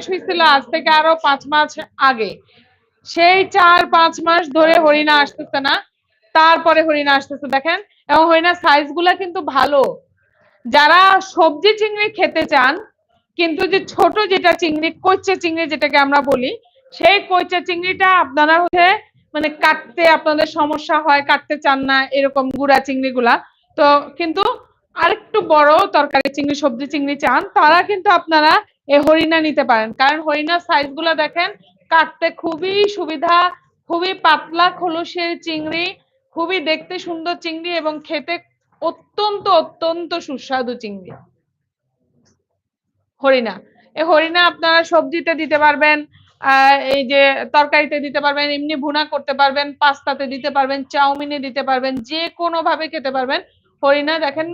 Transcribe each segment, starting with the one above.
শেষ হয়েছিল আজ থেকে আরও পাঁচ মাস আগে। সেই চার পাঁচ মাস ধরে হরিণা আসতেছে না। তারপরে হরিণা আসতেছে, দেখেন। এবং হরিণার সাইজগুলা কিন্তু ভালো। যারা সবজি চিংড়ি খেতে চান, কিন্তু যে ছোট যেটা চিংড়ি, কইচে চিংড়ি যেটাকে আমরা বলি, সেই কইচে চিংড়িটা আপনারা হচ্ছে মানে কাটতে আপনাদের সমস্যা হয়, কাটতে চান না এরকম গুড়া চিংড়ি গুলা তো কিন্তু আরেকটু বড় তরকারি চিংড়ি, সবজি চিংড়ি চান, তারা কিন্তু আপনারা এই হরিণা নিতে পারেন। কারণ হরিণার সাইজগুলা দেখেন, কাটতে খুবই সুবিধা, খুবই পাতলা খোলসের চিংড়ি, খুবই দেখতে সুন্দর চিংড়ি এবং খেতে অত্যন্ত অত্যন্ত সুস্বাদু চিংড়ি। হরিণা। এই হরিণা আপনারা সবজিতে দিতে পারবেন এই যে তরকারিতে দিতে পারবেন, এমনি ভুনা করতে পারবেন, পাস্তাতে দিতে পারবেন, চাউমিনে দিতে পারবেন, যে কোনো ভাবে খেতে পারবেন। হরিণা দেখেন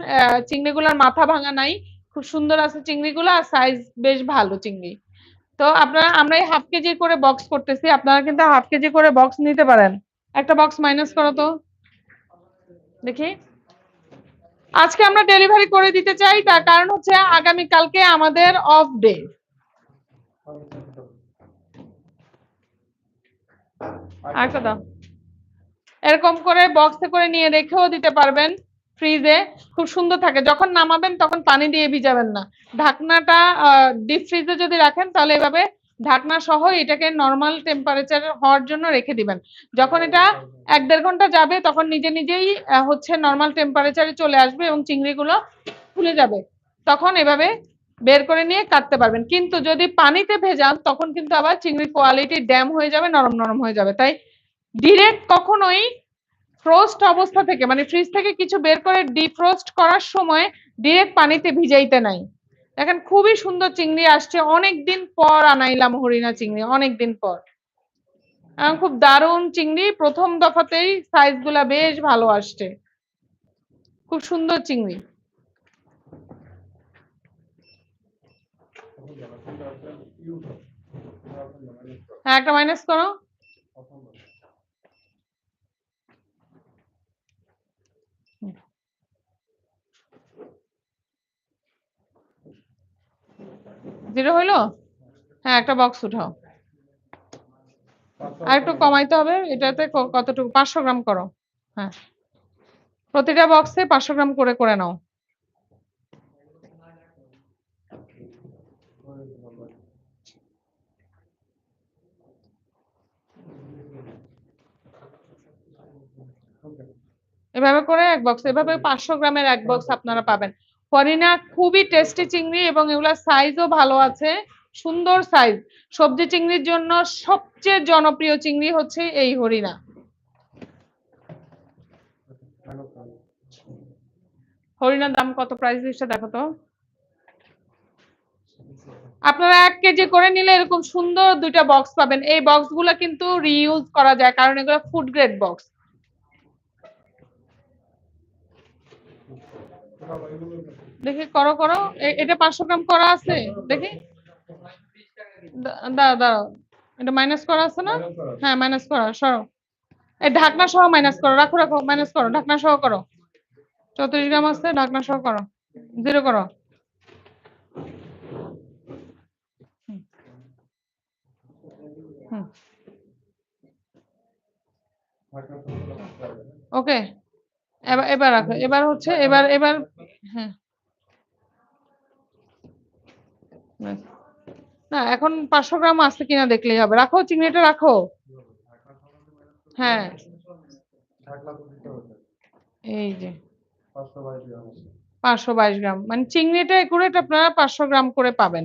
চিংড়িগুলোর মাথা ভাঙা নাই খুব সুন্দর আছে চিংড়িগুলো আর সাইজ বেশ ভালো চিংড়ি। তো আপনারা, আমরা এই হাফ কেজি করে বক্স করতেছি, আপনারা কিন্তু হাফ কেজি করে বক্স নিতে পারেন। একটা বক্স মাইনাস করো তো। দেখি। আজকে আমরা ডেলিভারি করে দিতে চাই, তার কারণ হচ্ছে আগামী কালকে আমাদের অফ ডে আরেকটা দাও। এরকম করে বক্সে করে নিয়ে রেখেও দিতে পারবেন। ফ্রিজে খুব সুন্দর থাকে। যখন নামাবেন তখন পানি দিয়ে ভিজাবেন না। ঢাকনাটা ডিপ ফ্রিজে যদি রাখেন তাহলে এভাবে ঢাকনা সহ এটাকে নর্মাল টেম্পারেচার হওয়ার জন্য রেখে দিবেন। যখন এটা এক দেড় ঘণ্টা যাবে তখন নিজে নিজেই হচ্ছে নর্মাল টেম্পারেচারে চলে আসবে এবং চিংড়িগুলো ফুলে যাবে। তখন এভাবে বের করে নিয়ে কাটতে পারবেন। কিন্তু যদি পানিতে ভেজান তখন কিন্তু আবার চিংড়ির কোয়ালিটি ড্যাম হয়ে যাবে, নরম নরম হয়ে যাবে। তাই ডিরেক্ট কখনোই ফ্রোস্ট অবস্থা থেকে মানে ফ্রিজ থেকে কিছু বের করে ডিফ্রোস্ট করার সময় ডিরেক্ট পানিতে ভিজাইতে নাই। দেখেন খুবই সুন্দর চিংড়ি আসছে অনেক দিন পর আনাইলাম হরিণা চিংড়ি অনেক দিন পর খুব দারুণ চিংড়ি, প্রথম দফাতেই সাইজগুলা বেশ ভালো আসছে। খুব সুন্দর চিংড়ি। হ্যাঁ একটা মাইনাস করো। জিরো হইল? হ্যাঁ একটা বক্স উঠাও। আর একটু কমাইতে হবে, এটাতে কতটুকু? পাঁচশো গ্রাম করো। হ্যাঁ। প্রতিটা বক্সে পাঁচশো গ্রাম করে করে নাও। এভাবে করে এক বক্স এভাবে পাঁচশো গ্রামের এক বক্স আপনারা পাবেন। হরিণা খুবই টেস্টি চিংড়ি এবং এগুলার সাইজও ভালো আছে। সুন্দর সাইজ সবজি চিংড়ির জন্য সবচেয়ে জনপ্রিয় চিংড়ি হচ্ছে এই হরিণা। হরিণার দাম কত প্রাইস লিস্টটা দেখো তো। আপনারা এক কেজি করে নিলে এরকম সুন্দর দুইটা বক্স পাবেন। এই বক্সগুলা কিন্তু রিইউজ করা যায়, কারণ এগুলো ফুড গ্রেড বক্স দেখি করো করো। এটা পাঁচশো গ্রাম করা আছে? দেখি। দা- দাঁড়াও দাঁড়াও। এটা মাইনাস করা আছে না? হ্যাঁ মাইনাস করা সরো। এই ঢাকনা সহ মাইনাস করো। রাখো রাখো মাইনাস করো। ঢাকনা সহ করো। চৌত্রিশ গ্রাম আছে ঢাকনা সহ করো। জিরো করো। ওকে এবার এবার রাখো, এবার হচ্ছে, এবার এবার হ্যাঁ। না, এখন পাঁচশো গ্রাম আছে কিনা দেখলেই হবে। রাখো, চিংড়িটা রাখো। হ্যাঁ। এই যে। পাঁচশো বাইশ গ্রাম। মানে চিংড়িটা একুরেট আপনারা পাঁচশো গ্রাম করে পাবেন।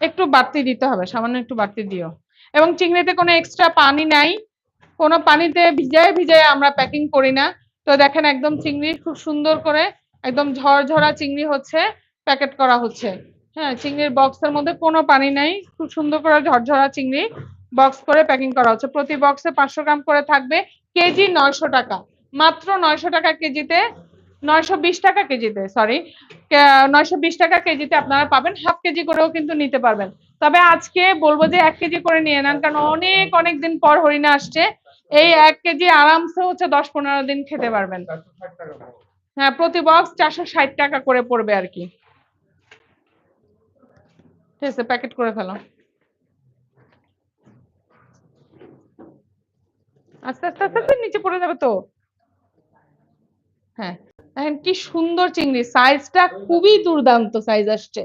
একটু বাড়তি দিতে হবে, সামান্য একটু বাড়তি দিও। এবং চিংড়িতে কোনো এক্সট্রা পানি নাই। কোনো পানিতে ভিজায় ভিজায় আমরা প্যাকিং করি না। তো দেখেন একদম চিংড়ি খুব সুন্দর করে একদম ঝরঝরা চিংড়ি হচ্ছে, প্যাকেট করা হচ্ছে। হ্যাঁ চিংড়ির বক্সের মধ্যে কোনো পানি নাই, খুব সুন্দর করে ঝরঝরা চিংড়ি বক্স করে প্যাকিং করা হচ্ছে। প্রতি বক্সে পাঁচশো গ্রাম করে থাকবে কেজি নয়শো টাকা। মাত্র নয়শো টাকা কেজিতে, নয়শো বিশ টাকা কেজিতে সরি নয়শো বিশ টাকা কেজিতে আপনারা পাবেন। হাফ কেজি করেও কিন্তু নিতে পারবেন। তবে আজকে বলব যে এক কেজি করে নিয়ে নেন, কারণ অনেক অনেক দিন পর হরিণা আসছে। এই এক কেজি আরামসে হচ্ছে দশ পনেরো দিন খেতে পারবেন। হ্যাঁ প্রতি বক্স চারশো ষাট টাকা করে পড়বে আর কি। ঠিক আছে প্যাকেট করে ফেলো। আস্তে আস্তে আস্তে আস্তে, নিচে পড়ে যাবে তো। হ্যাঁ কি সুন্দর চিংড়ি। সাইজটা খুবই দুর্দান্ত সাইজ আসছে।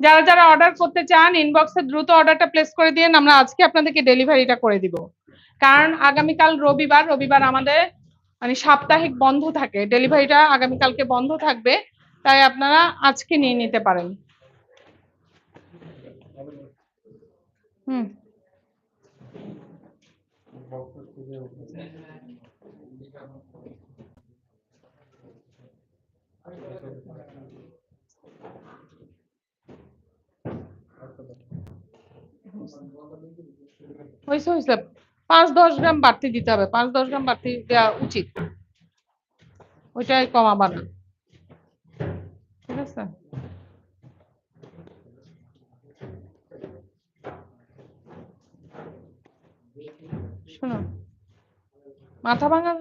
যারা যারা অর্ডার করতে চান ইনবক্সে দ্রুত অর্ডারটা প্লেস করে দিন আমরা আজকে আপনাদেরকে ডেলিভারিটা করে দিব। কারণ আগামীকাল রবিবার রবিবার আমাদের মানে সাপ্তাহিক বন্ধ থাকে ডেলিভারিটা আগামীকালকে বন্ধ থাকবে, তাই আপনারা আজকে নিয়ে নিতে পারেন। হুম। হয়েছে হয়েছে। পাঁচ দশ গ্রাম বাড়তি দিতে হবে, পাঁচ দশ গ্রাম বাড়তি দেওয়া উচিত। ওইটাই কমাবা না ঠিক আছে? শোনো, মাথা ভাঙা